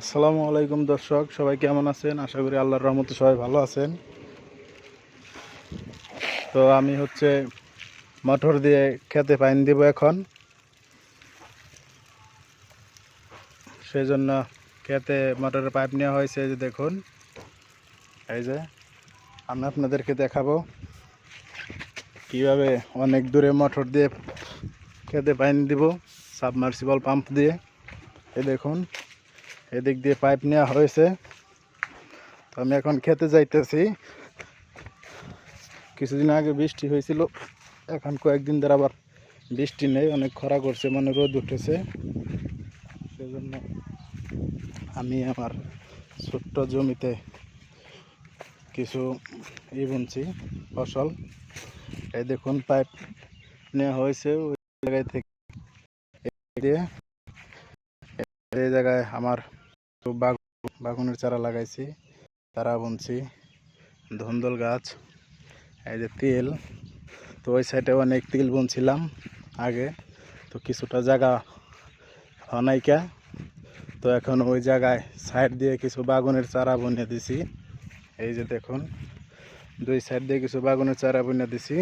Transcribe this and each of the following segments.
আসসালামু আলাইকুম দর্শক, সবাই কেমন আছেন? আশা করি আল্লাহর রহমতে সবাই ভালো আছেন। তো আমি হচ্ছে মটর দিয়ে খেতে পাইন দিব এখন। সেই জন্য খেতে মটরের পাইপ নেওয়া হয়েছে যে দেখুন। এই যে আমি আপনাদেরকে দেখাবো কীভাবে অনেক দূরে মটর দিয়ে খেতে পাইন দিব, সাবমার্সিবল পাম্প দিয়ে। এই দেখুন। এদিক দিয়ে পাইপ নেওয়া হয়েছে। তো আমি এখন খেতে যাইতেছি। কিছুদিন আগে বৃষ্টি হয়েছিল, এখন কয়েকদিন ধরে আবার বৃষ্টি নেই, অনেক খরা করছে মানে রোদ উঠেছে। সেজন্য আমি আমার ছোট্ট জমিতে কিছু ই বুনছি ফসল। এই দেখুন, পাইপ নেওয়া হয়েছে ওই জায়গায় থেকে। দিয়ে এই জায়গায় আমার তো বাগ বাগুনের চারা লাগাইছি তারা বুনছি, ধন্দল গাছ, এই যে তেল। তো ওই সাইডে অনেক তিল বুনছিলাম আগে, তো কিছুটা জায়গা হনাইকা তো এখন ওই জায়গায় সাইড দিয়ে কিছু বাগুনের চারা বুনিয়ে দিছি। এই যে দেখুন, দুই সাইড দিয়ে কিছু বাগুনের চারা বুনিয়ে দিছি।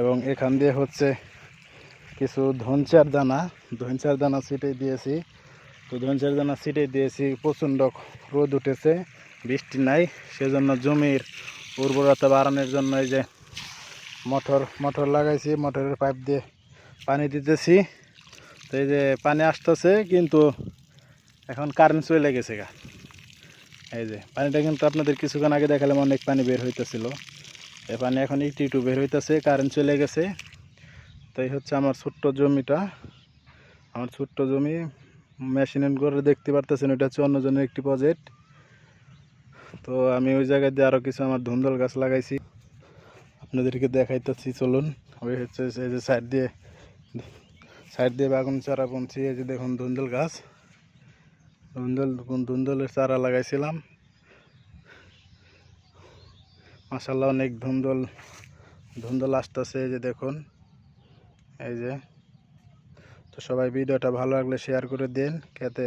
এবং এখান দিয়ে হচ্ছে কিছু ধনচার দানা ধনচার দানা ছিটে দিয়েছি। তো ধনচার জন্য ছিটে দিয়েছি, প্রচণ্ড রোদ উঠেছে, বৃষ্টি নাই, সেজন্য জমির উর্বরতা বাড়ানোর জন্য এই যে মোটর মোটর লাগাইছি, মোটরের পাইপ দিয়ে পানি দিতেছি। তো এই যে পানি আসতেছে, কিন্তু এখন কারেন্ট চলে গেছে গা। এই যে পানিটা কিন্তু আপনাদের কিছুক্ষণ আগে দেখালাম, অনেক পানি বের হইতেছিল। এই পানি এখন একটু একটু বের হইতেছে কারেন্ট চলে গেছে। তো এই হচ্ছে আমার ছোট্ট জমিটা। আমার ছোট্ট জমি মেশিন করে দেখতে পারতেছেন ওইটা হচ্ছে অন্যজনের একটি প্রজেক্ট তো আমি ওই জায়গায় দিয়ে আরও কিছু আমার ধুন্দল গাছ লাগাইছি। আপনাদেরকে দেখাইতেছি, চলুন। ওই হচ্ছে এই যে সাইড দিয়ে সাইড দিয়ে বাগুন চারা বুনছি, এই যে দেখুন ধুন্দল গাছ। ধুন্দল ধুন্দলের চারা লাগাইছিলাম। মাসাল্লাহ অনেক ধুন্দল ধুন্দল আসতেছে, এই যে দেখুন। এই যে তো সবাই ভিডিওটা ভালো লাগলে শেয়ার করে দিন, খেতে।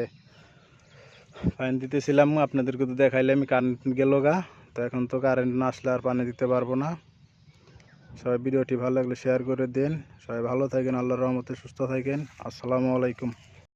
পানি দিতেছিলাম, আপনাদেরকে তো দেখাইলে আমি কারেন্ট গেল গা। তো এখন তো কারেন্ট না আসলে আর পানি দিতে পারব না। সবাই ভিডিওটি ভালো লাগলে শেয়ার করে দিন। সবাই ভালো থাকেন, আল্লাহর রহমতে সুস্থ থাকেন। আসসালামু আলাইকুম।